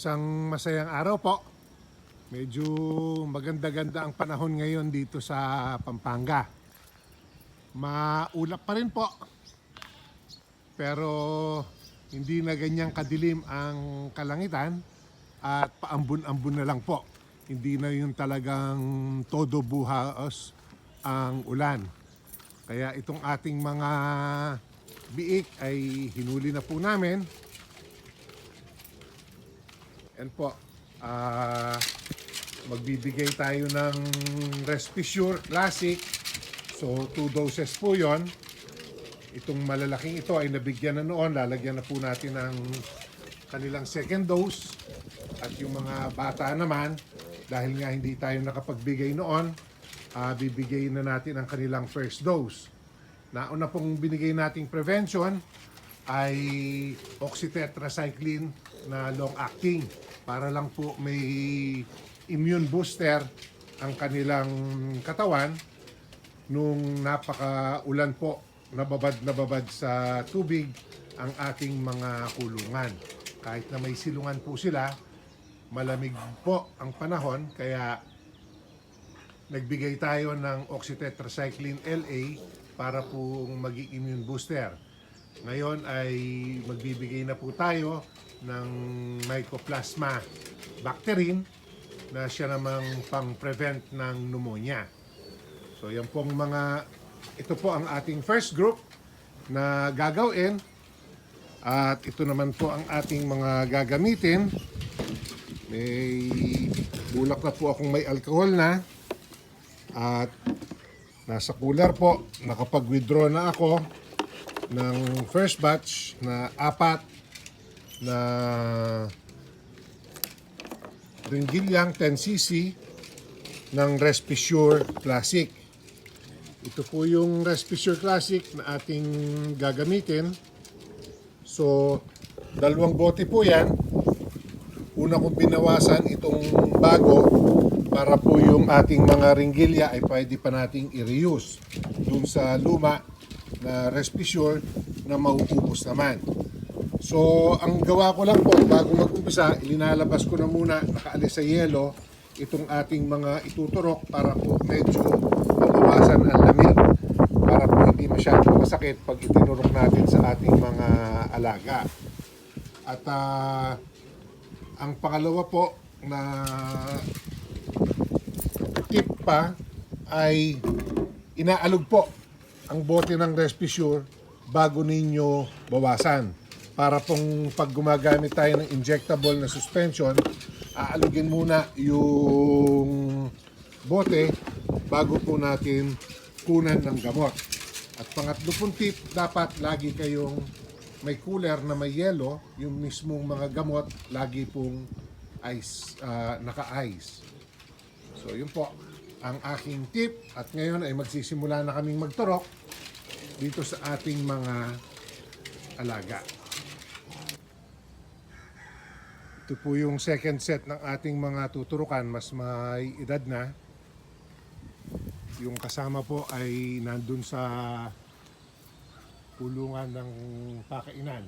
Isang masayang araw po. Medyo maganda-ganda ang panahon ngayon dito sa Pampanga. Maulap pa rin po. Pero hindi na ganyang kadilim ang kalangitan at paambun-ambun na lang po. Hindi na yung talagang todo buhaos ang ulan. Kaya itong ating mga biik ay hinuli na po namin. Yan po. Ah, magbibigay tayo ng Respisure Classic. So, two doses po yon. Itong malalaking ito ay nabigyan na noon. Lalagyan na po natin ng kanilang second dose. At yung mga bata naman, dahil nga hindi tayo nakapagbigay noon, ah, bibigay na natin ang kanilang first dose. Nauna pong binigay nating prevention ay oxytetracycline na long-acting para lang po may immune booster ang kanilang katawan nung napaka-ulan po nababad nababad sa tubig ang ating mga kulungan. Kahit na may silungan po sila, malamig po ang panahon kaya nagbigay tayo ng oxytetracycline LA para po maging immune booster. Ngayon ay magbibigay na po tayo ng Mycoplasma bacterin na siya namang pang-prevent ng pneumonia. So yan pong mga, ito po ang ating first group na gagawin. At ito naman po ang ating mga gagamitin. May bulak na po akong may alcohol na. At nasa cooler po, nakapag-withdraw na ako ng first batch na apat na ringgilyang 10cc ng Respisure Classic. Ito po yung Respisure Classic na ating gagamitin. So, dalawang bote po yan. Una kong binawasan itong bago para po yung ating mga ringgilya ay pwede pa nating i-reuse dun sa luma na Respisure na mauubos naman. So, ang gawa ko lang po, bago mag-umpisa, ilinalabas ko na muna, nakaalis sa yelo, itong ating mga ituturok para po medyo mabawasan ang lamig para po hindi masyadong masakit pag itinurok natin sa ating mga alaga. At ah, ang pangalawa po na tip pa ay inaalog po ang bote ng Respisure bago ninyo bawasan. Para pong pag gumagamit tayo ng injectable na suspension, aalugin muna yung bote bago po natin kunan ng gamot. At pangatlo pong tip, dapat lagi kayong may cooler na may yelo, yung mismong mga gamot, lagi pong ice, ah, naka-ice. So yun po ang aking tip at ngayon ay magsisimula na kaming magturok dito sa ating mga alaga. Ito po yung second set ng ating mga tuturukan, mas may edad na. Yung kasama po ay nandun sa pulungan ng pakainan.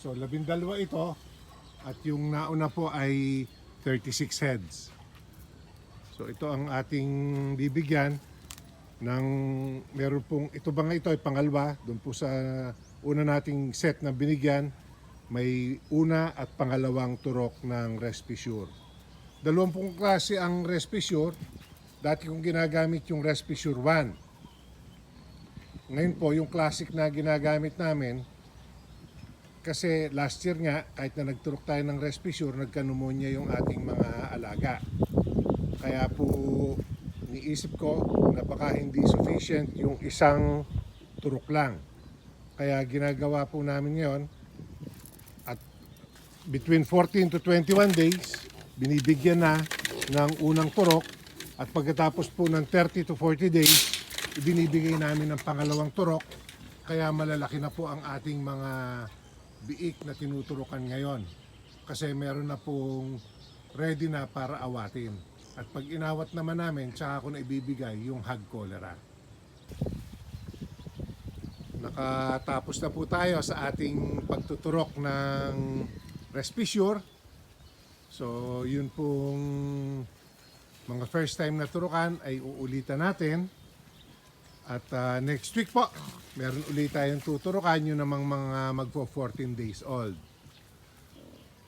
So labindalwa ito at yung nauna po ay 36 heads. So ito ang ating bibigyan ng meron pong ito ba nga ito ay pangalwa doon po sa una nating set na binigyan may una at pangalawang turok ng Respisure. Dalawang pong klase ang Respisure. Dati kong ginagamit yung Respisure 1. Ngayon po yung classic na ginagamit namin kasi last year nga kahit na nagturok tayo ng Respisure nagka-pneumonia yung ating mga alaga. Kaya po niisip ko na baka hindi sufficient yung isang turok lang. Kaya ginagawa po namin ngayon at between 14 to 21 days binibigyan na ng unang turok at pagkatapos po ng 30 to 40 days ibinibigay namin ng pangalawang turok kaya malalaki na po ang ating mga biik na tinuturukan ngayon kasi meron na pong ready na para awatin. At pag inawat naman namin, tsaka ko na ibibigay yung hag cholera. Nakatapos na po tayo sa ating pagtuturok ng Respisure So, yun pong mga first time na turukan ay uulitan natin. At ah, next week po, meron ulit tayong tuturukan yun namang mga magpo 14 days old.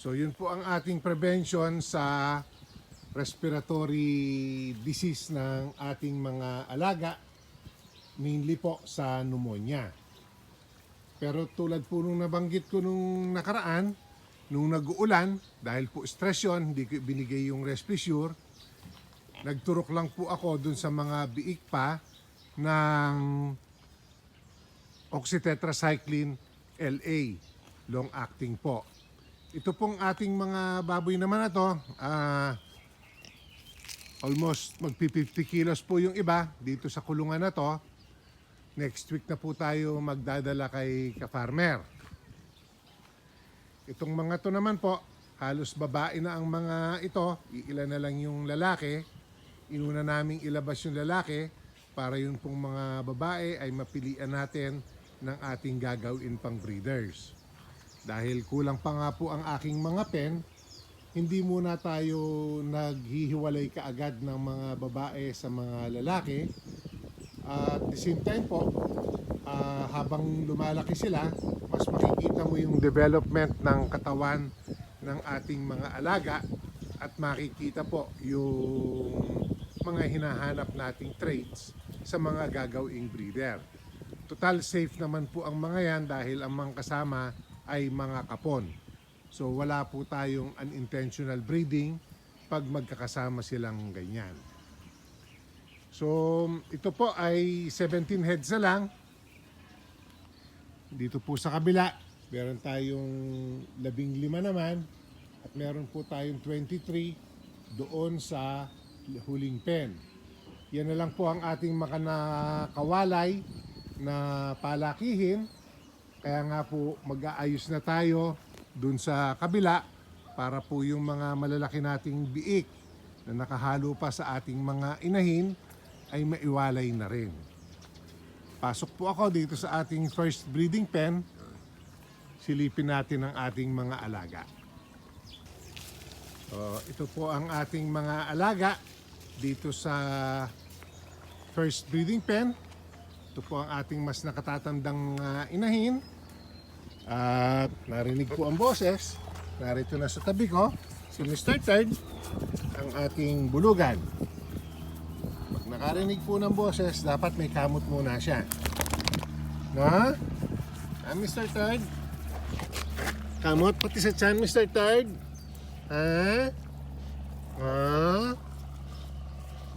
So, yun po ang ating prevention sa respiratory disease ng ating mga alaga, mainly po sa pneumonia. Pero tulad po nung nabanggit ko nung nakaraan, nung nag-uulan, dahil po stress yun, hindi ko binigay yung Respisure, nagturok lang po ako dun sa mga biik pa ng oxytetracycline LA, long acting po. Ito pong ating mga baboy naman na to, ah, almost magpi 50 kilos po yung iba dito sa kulungan na to. Next week na po tayo magdadala kay ka-farmer. Itong mga to naman po, halos babae na ang mga ito. Iilan na lang yung lalaki. Inuna naming ilabas yung lalaki para yung pong mga babae ay mapilian natin ng ating gagawin pang breeders. Dahil kulang pa nga po ang aking mga pen, hindi muna tayo naghihiwalay kaagad ng mga babae sa mga lalaki. At the same time po, ah, habang lumalaki sila, mas makikita mo yung development ng katawan ng ating mga alaga at makikita po yung mga hinahanap nating traits sa mga gagawing breeder. Total safe naman po ang mga yan dahil ang mga kasama ay mga kapon. So wala po tayong unintentional breeding pag magkakasama silang ganyan. So ito po ay 17 heads na lang. Dito po sa kabila, meron tayong labing lima naman at meron po tayong 23 doon sa huling pen. Yan na lang po ang ating makanakawalay na palakihin. Kaya nga po mag-aayos na tayo dun sa kabila para po yung mga malalaki nating biik na nakahalo pa sa ating mga inahin ay maiwalay na rin. Pasok po ako dito sa ating first breeding pen. Silipin natin ang ating mga alaga. So, ito po ang ating mga alaga dito sa first breeding pen. Ito po ang ating mas nakatatandang ah, inahin. At narinig po ang boses. Narito na sa tabi ko si Mr. Third, ang ating bulugan. Pag nakarinig po ng boses, dapat may kamot muna siya. No? Ah, Mr. Third? Kamot pati sa chan, Mr. Third? Ha? Ha?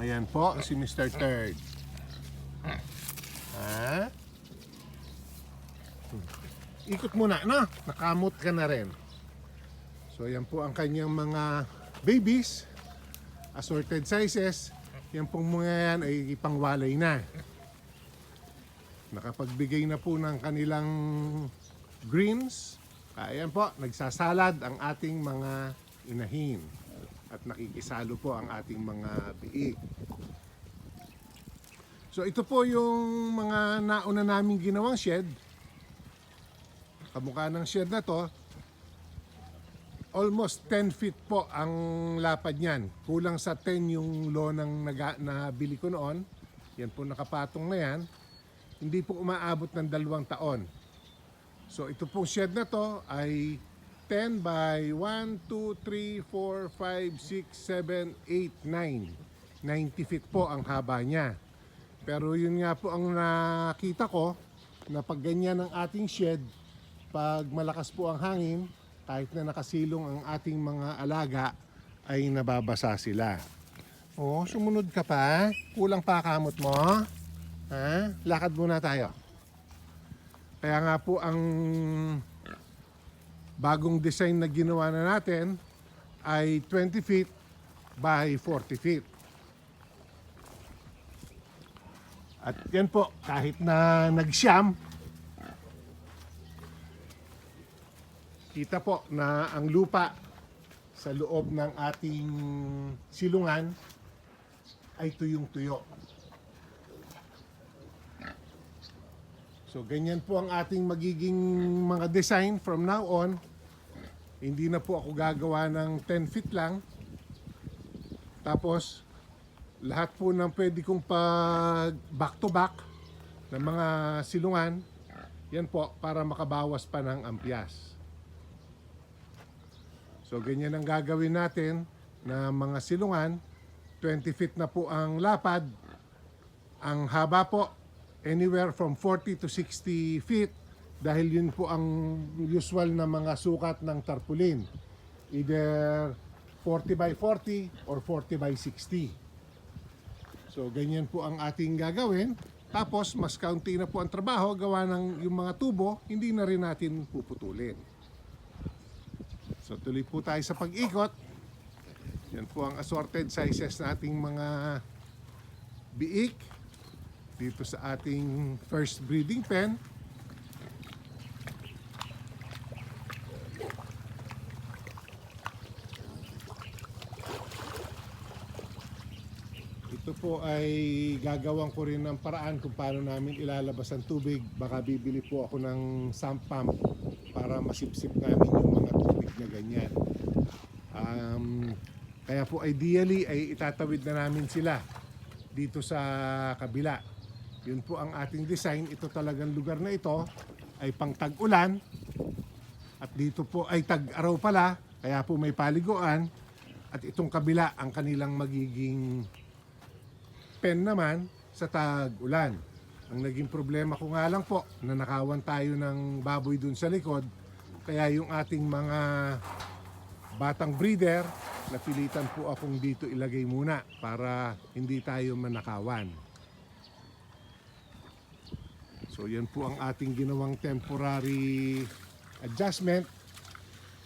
Ayan po, si Mr. Third. Ha? Hmm. Ikot muna, no? Nakamot ka na rin. So, yan po ang kanyang mga babies. Assorted sizes. Yan pong mga yan ay ipangwalay na. Nakapagbigay na po ng kanilang greens. Ayan po, nagsasalad ang ating mga inahin. At nakikisalo po ang ating mga biik. So ito po yung mga nauna naming ginawang shed. Kamukha ng shed na to. Almost 10 feet po ang lapad niyan. Kulang sa 10 yung lonang naga, nabili ko noon. Yan po nakapatong na yan. Hindi po umaabot ng dalawang taon. So ito pong shed na to ay 10 by 1, 2, 3, 4, 5, 6, 7, 8, 9. 90 feet po ang haba niya. Pero yun nga po ang nakita ko na pag ganyan ang ating shed, pag malakas po ang hangin, kahit na nakasilong ang ating mga alaga, ay nababasa sila. Oh, sumunod ka pa? Kulang pa kamot mo? Ha? Lakad muna tayo. Kaya nga po ang bagong design na ginawa na natin ay 20 feet by 40 feet. At yan po, kahit na nagsyam, kita po na ang lupa sa loob ng ating silungan ay tuyong-tuyo. So ganyan po ang ating magiging mga design from now on. Hindi na po ako gagawa ng 10 feet lang. Tapos, lahat po ng pwede kong pag back to back ng mga silungan, yan po para makabawas pa ng ampias. So, ganyan ang gagawin natin na mga silungan. 20 feet na po ang lapad. Ang haba po, anywhere from 40 to 60 feet dahil yun po ang usual na mga sukat ng tarpaulin. Either 40 by 40 or 40 by 60. So ganyan po ang ating gagawin. Tapos mas kaunti na po ang trabaho gawa ng yung mga tubo, hindi na rin natin puputulin. So tuloy po tayo sa pag-ikot. Yan po ang assorted sizes nating mga biik dito sa ating first breeding pen. Ito po ay gagawin ko rin ng paraan kung paano namin ilalabas ang tubig. Baka bibili po ako ng sump pump para masipsip namin yung na ganyan. Um, kaya po ideally ay itatawid na namin sila dito sa kabila. Yun po ang ating design. Ito talagang lugar na ito ay pang tag-ulan at dito po ay tag-araw pala kaya po may paliguan at itong kabila ang kanilang magiging pen naman sa tag-ulan. Ang naging problema ko nga lang po, nanakawan tayo ng baboy dun sa likod. Kaya yung ating mga batang breeder, napilitan po akong dito ilagay muna para hindi tayo manakawan. So yan po ang ating ginawang temporary adjustment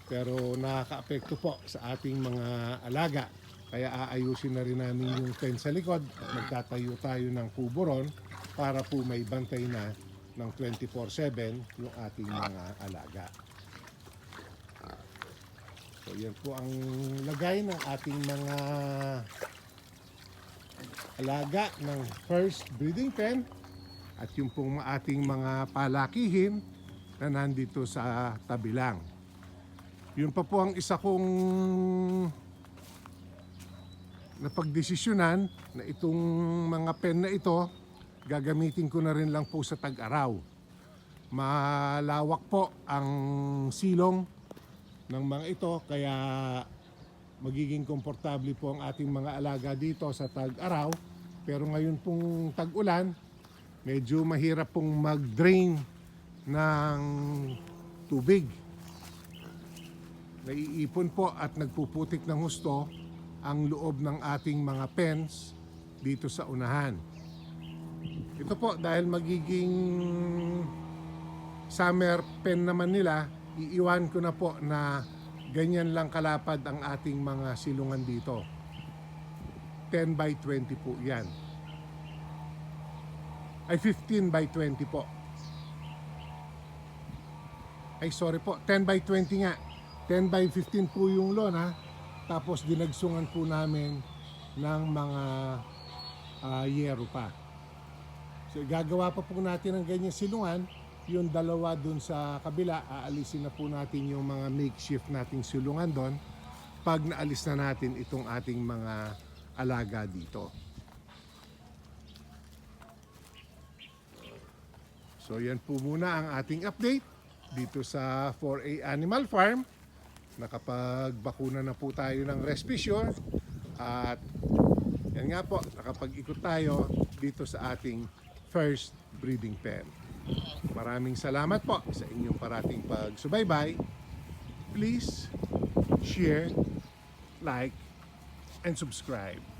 pero nakaka-apekto po sa ating mga alaga. Kaya aayusin na rin namin yung pen sa likod at magtatayo tayo ng kubo ron para po may bantay na ng 24-7 yung ating mga alaga. Yan po ang lagay ng ating mga alaga ng first breeding pen at yung pong ating mga palakihin na nandito sa tabi lang. Yun pa po ang isa kong napagdesisyonan na itong mga pen na ito gagamitin ko na rin lang po sa tag-araw. Malawak po ang silong ng mga ito kaya magiging komportable po ang ating mga alaga dito sa tag-araw. Pero ngayon pong tag-ulan, medyo mahirap pong mag-drain ng tubig. Naiipon po at nagpuputik ng husto ang loob ng ating mga pens dito sa unahan. Ito po dahil magiging summer pen naman nila, iiwan ko na po na ganyan lang kalapad ang ating mga silungan dito. 10 by 20 po yan. Ay 15 by 20 po. Ay sorry po, 10 by 20 nga. 10 by 15 po yung loan ha. Tapos dinagsungan po namin ng mga ah, yero pa. So gagawa pa po natin ng ganyan silungan. Yung dalawa dun sa kabila, aalisin na po natin yung mga makeshift nating silungan doon pag naalis na natin itong ating mga alaga dito. So yan po muna ang ating update dito sa 4A Animal Farm. Nakapagbakuna na po tayo ng Respicio at yan nga po, nakapag-ikot tayo dito sa ating first breeding pen. Maraming salamat po sa inyong parating pagsubaybay. Please share, like, and subscribe.